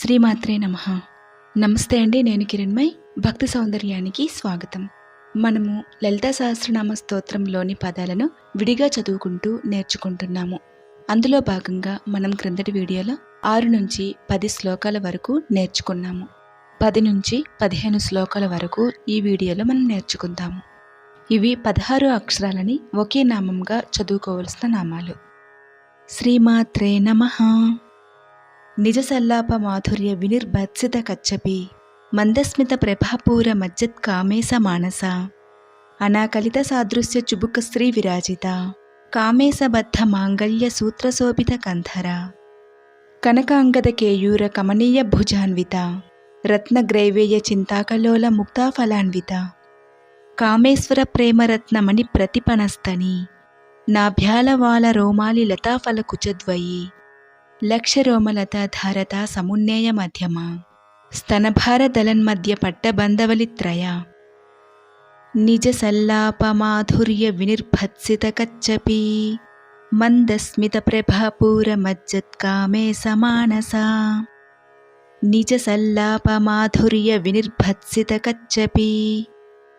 శ్రీమాత్రే నమ. నమస్తే అండి నేను కిరణ్మయ్. భక్తి సౌందర్యానికి స్వాగతం. మనము లలిత సహస్రనామ స్తోత్రంలోని పదాలను విడిగా చదువుకుంటూ నేర్చుకుంటున్నాము. అందులో భాగంగా మనం క్రిందటి వీడియోలో ఆరు నుంచి పది శ్లోకాల వరకు నేర్చుకున్నాము. పది నుంచి పదిహేను శ్లోకాల వరకు ఈ వీడియోలో మనం నేర్చుకుందాము. ఇవి పదహారు అక్షరాలని ఒకే నామంగా చదువుకోవలసిన నామాలు. శ్రీమాత్రే నమః. నిజసల్లాప మాధుర్య వినిర్భత్సిత కచ్చపి మందస్మిత ప్రభాపూర మజ్జత్ కామేశ మానస అనాకలిత సాదృశ్య చుబుక శ్రీ విరాజిత కామేశబద్ధ మాంగళ్య సూత్రశోభిత కంధర కనకాంగద కేయూర కమనీయ భుజాన్విత రత్నగ్రైవేయ చింతాకలోల ముక్తాఫలాన్విత కామేశ్వర ప్రేమరత్నమణి ప్రతిపనస్తని నాభ్యాలవాల రోమాలి లతాఫల కుచద్వయి లక్షరోమలత ధారత సమున్నేయ మధ్యమ? స్తనభార దళన్మధ్య పట్టబంధవలిత్రయ? నిజ సల్లాప మాధుర్య వినిర్భత్సిత కచ్చపి మందస్మిత ప్రభాపూర మజ్జత్కామే సమానస నిజ సల్లాప వినిర్భత్సిత కచ్చపి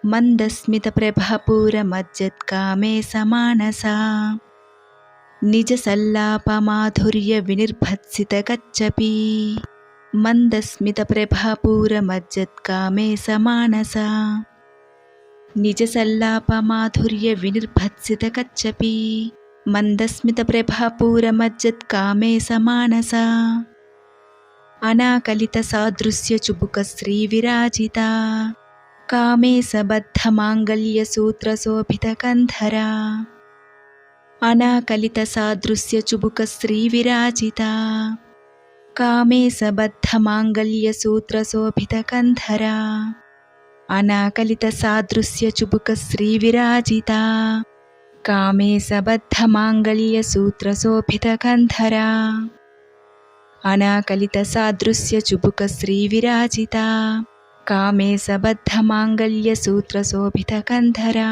మందస్మిత ప్రభాపూర మజ్జత్కామే సమానసా నిజ సల్లాప మాధుర్య వినిర్భత్సిత కచ్చపి మందస్మిత ప్రభాపూర మజ్జత్కామే సమానస నిజ సల్లాప వినిర్భత్సిత కచ్చపి మందస్మిత ప్రభాపూర మజ్జత్కామే సమానస అనాకలిత సాదృశ్య చుబుక అనాకలిత సాదృశ్య చుబుక శ్రీ విరాజిత కామేశబద్ధ మాంగళ్య సూత్ర శోభిత కంధరా అనాకలిత సాదృశ్య చుబుక శ్రీ విరాజిత కామేశబద్ధ మాంగళ్య సూత్ర శోభిత కంధరా అనాకలిత సాదృశ్య చుబుక శ్రీ విరాజిత కామేశబద్ధ మాంగళ్య సూత్ర శోభిత కంధరా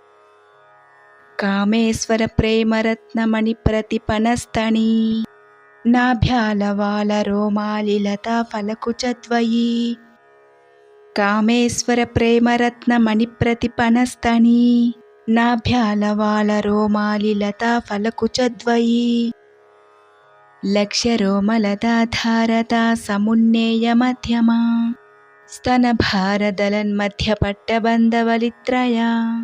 కామేశ్వర ప్రేమరత్నమణి ప్రతిపనస్తని నాభ్యాలవాల రోమాలిలతా లతా ఫలకుచద్వయి కామేశ్వర ప్రేమరత్నమణి ప్రతిపనస్తని నాభ్యాలవాల రోమాలిలతా ఫలకుచద్వయి కామేశ్వర సమున్నేయ మధ్యమా. స్తనభారదలన్మధ్య పట్టబంధవలిత్రయా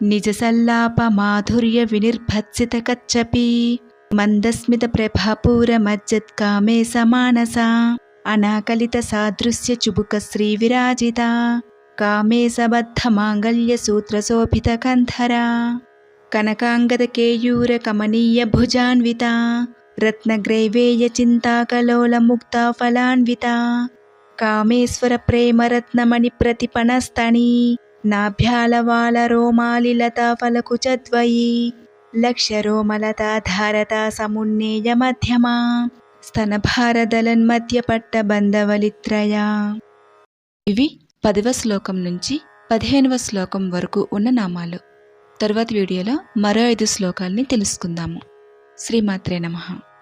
లక్షరోమలతాధారత నిజ సల్లాప మాధుర్య వినిర్భత్సిత కచ్చపి మందస్మిత ప్రభాపూర మజ్జత్కామే సమానస అనాకలిత సాదృశ్య చుబుక శ్రీ విరాజిత కామే సబద్ధ మాంగళ్య సూత్రశోభిత కంధరా కనకాంగద కేయూర కమనీయ భుజాన్విత రత్నగ్రైవేయ చింతాకలోల ముక్తా ఫలాన్విత కామేశ్వర ప్రేమరత్నమణి ప్రతిపణస్తణీ నాభ్యాలవాల రోమాలి లతా ఫలకుచద్వయి లక్షరోమలతాధారత సమున్నేయ మధ్యమా స్తనభారదలన్మధ్య పట్టబంధవలిత్రయా ఇవి పదవ శ్లోకం నుంచి పదిహేనవ శ్లోకం వరకు ఉన్న నామాలు. తరువాత వీడియోలో మరో ఐదు శ్లోకాల్ని తెలుసుకుందాము. శ్రీమాత్రే నమః.